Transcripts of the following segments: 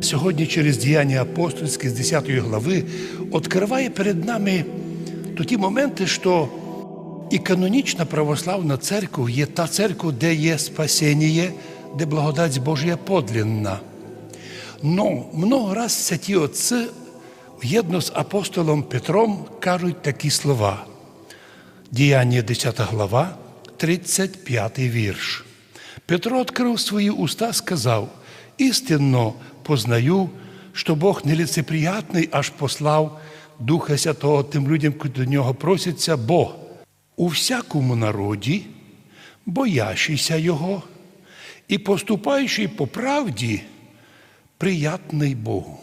Сьогодні через діяння апостольське з 10 глави відкриває перед нами ті моменти, що і канонічна православна церква є та церква, де є спасіння, де благодать Божія подлинна. Но много раз святі отці єдно з апостолом Петром кажуть такі слова. Діяння 10 глава, 35 вірш. Петро відкрив свої уста, сказав: істинно познаю, що Бог нелицеприятний, аж послав Духа Святого тим людям, які до нього просяться, бо у всякому народі, боящийся Його і поступаючий по правді, приятний Богу.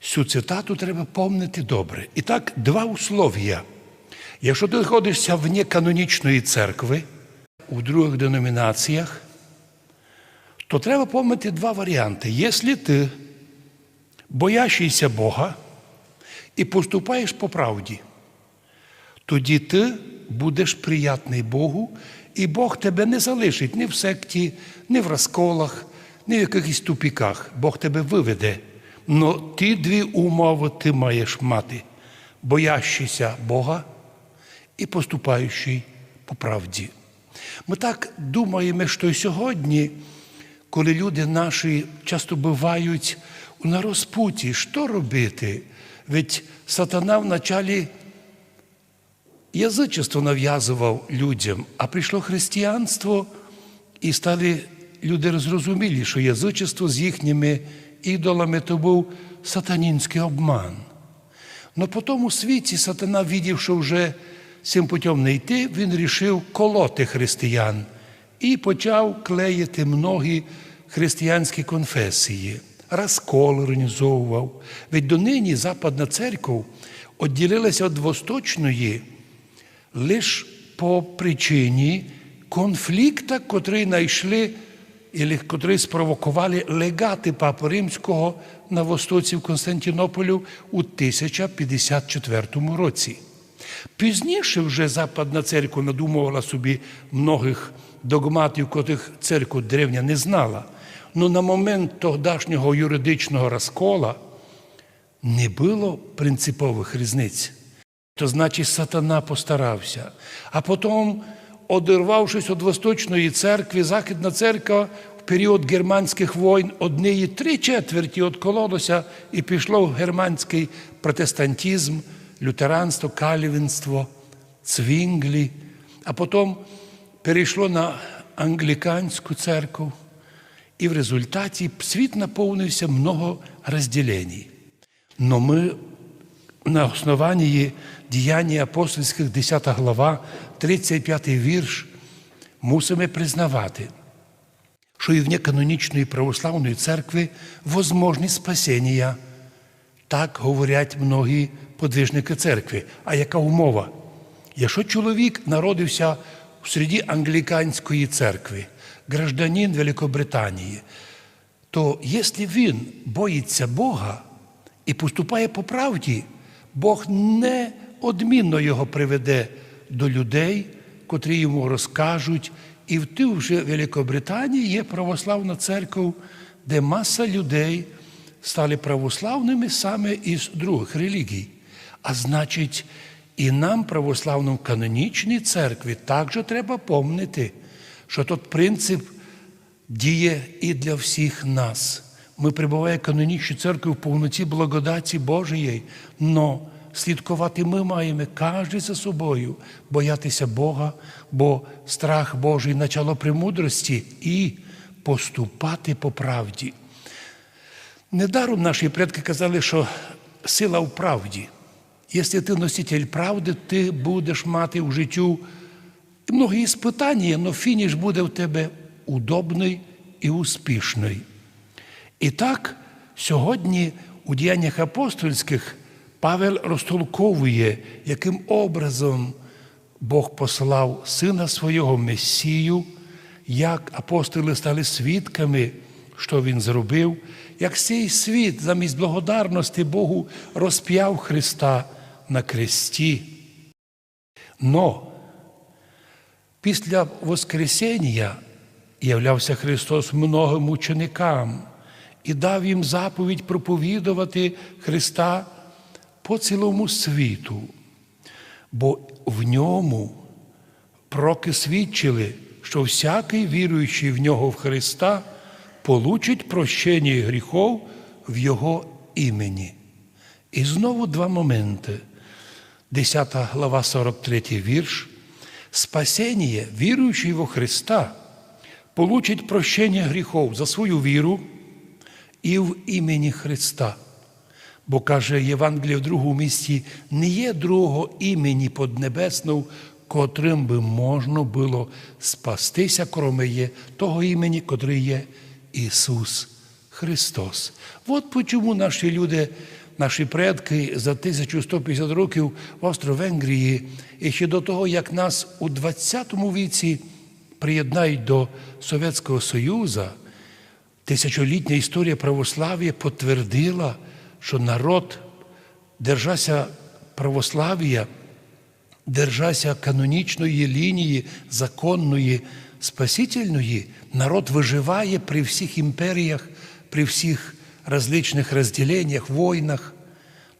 Цю цитату треба помнити добре. І так, два услов'я. Якщо ти знаходишся вне канонічної церкви, у других деномінаціях, то треба помнити два варіанти. Якщо ти боящийся Бога і поступаєш по правді, тоді ти будеш приятний Богу, і Бог тебе не залишить ні в секті, ні в розколах, ні в якихось тупіках. Бог тебе виведе. Но ті дві умови ти маєш мати, боящийся Бога і поступаючий по правді. Ми так думаємо, що сьогодні, коли люди наші часто бувають на розпуті, що робити? Ведь сатана вначалі язичество нав'язував людям, а прийшло християнство, і стали люди зрозумілі, що язичество з їхніми ідолами то був сатанінський обман. Но по тому світі сатана, видів, що вже цим путем не йти, він рішив колоти християн і почав клеїти многі християнські конфесії. Розкол організовував. Ведь донині Западна церква відділилася від Восточної лише по причині конфлікта, котрий знайшли, і котрий спровокували легати Папи Римського на востоці в Константинополю у 1054 році. Пізніше вже Западна церква надумувала собі многих догматів, котрих церква древня не знала. Ну на момент тогдашнього юридичного розкола не було принципових різниць. То значить, сатана постарався. А потім, одірвавшись від Восточної церкви, Західна церква в період германських війн однієї три четверті відкололося і пішло в германський протестантизм, лютеранство, кальвінство, цвінглі, а потім перейшло на англіканську церкву. І в результаті світ наповнився много розділень. Но ми на основанні діяння апостольських, 10 глава, 35 вірш, мусимо признавати, що і вне канонічної православної церкви возможні спасіння. Так говорять многі подвижники церкви. А яка умова? Якщо чоловік народився в середі англіканської церкви, гражданин Великобританії, то якщо він боїться Бога і поступає по правді, Бог неодмінно його приведе до людей, котрі йому розкажуть. І в тій вже Великобританії є православна церква, де маса людей стали православними саме із других релігій. А значить, і нам, православним канонічній церкві, також треба помнити, що тот принцип діє і для всіх нас. Ми прибуває канонічній церкві в повноті благодаті Божої, но слідкувати ми маємо кожен за собою, боятися Бога, бо страх Божий начало премудрості і поступати по правді. Недаром наші предки казали, що сила в правді. Якщо ти носитель правди, ти будеш мати в життю многі іспитання, але фініш буде в тебе удобний і успішний. І так, сьогодні у діяннях апостольських Павел розтолковує, яким образом Бог послав Сина свого Месію, як апостоли стали свідками, що Він зробив, як цей світ замість благодарності Богу розп'яв Христа на кресті. Но після Воскресіння являвся Христос многим ученикам і дав їм заповідь проповідувати Христа по цілому світу, бо в ньому пророки свідчили, що всякий віруючий в нього в Христа получить прощення гріхов в Його імені. І знову два моменти. 10 глава, 43 вірш. Спасення, віруючий во Христа, получить прощення гріхов за свою віру і в імені Христа. Бо каже Євангеліє в другому місці, не є другого імені поднебесного, котрим би можна було спастися, кроме є того імені, котре є Ісус Христос. От почому наші люди, наші предки за 1150 років в Австро-Венгрії, і ще до того, як нас у 20 віці приєднають до Совєтського Союзу, Тисячолітня історія православ'я підтвердила, що народ, держася православ'я, держася канонічної лінії, законної, спасительної, народ виживає при всіх імперіях, при всіх различних розділеннях, війнах.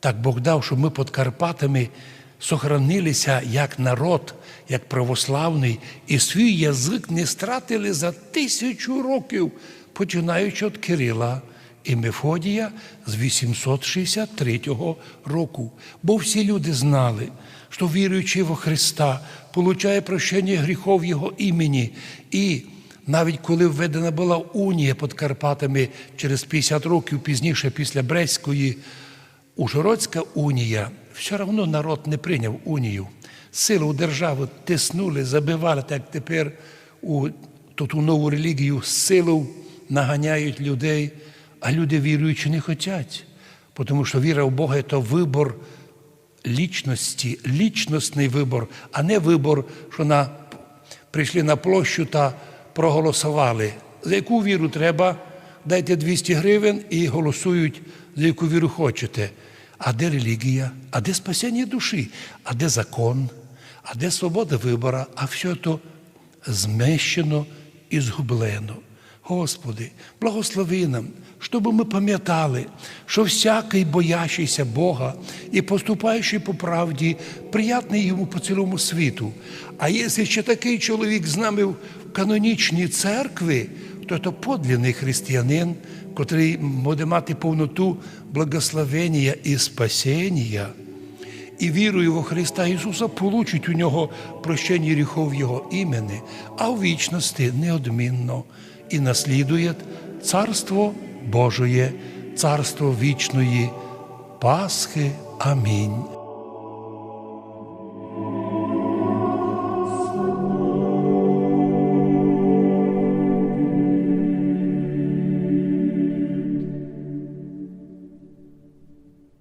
Так Бог дав, що ми під Карпатами сохранилися як народ, як православний, і свій язик не стратили за тисячу років, починаючи від Кирила і Мефодія з 863 року. Бо всі люди знали, що віруючи во Христа, получає прощення гріхов Його імені. І навіть коли введена була унія під Карпатами через 50 років пізніше, після Брестської, Ужгородська унія, все одно народ не прийняв унію. Силу державу тиснули, забивали, так тепер у ту, нову релігію силу наганяють людей, а люди віруючи не хочуть. Тому що віра в Бога це вибор лічності, лічностний вибор, а не вибор, що на, прийшли на площу та проголосували. За яку віру треба? Дайте 200 гривень і голосують, за яку віру хочете. А де релігія? А де спасіння душі? А де закон? А де свобода вибору? А все то змещено і згублено. Господи, благослови нам, щоб ми пам'ятали, що всякий боящийся Бога і поступаючий по правді, приятний йому по цілому світу. А якщо ще такий чоловік з нами в канонічній церкві, то це подлинний християнин, котрий буде мати повноту благословення і спасіння, і вірою во Христа Ісуса получить у нього прощення гріхов Його імени, а в вічності неодмінно і наслідує Царство Божоє, Царство вічної Пасхи. Амінь.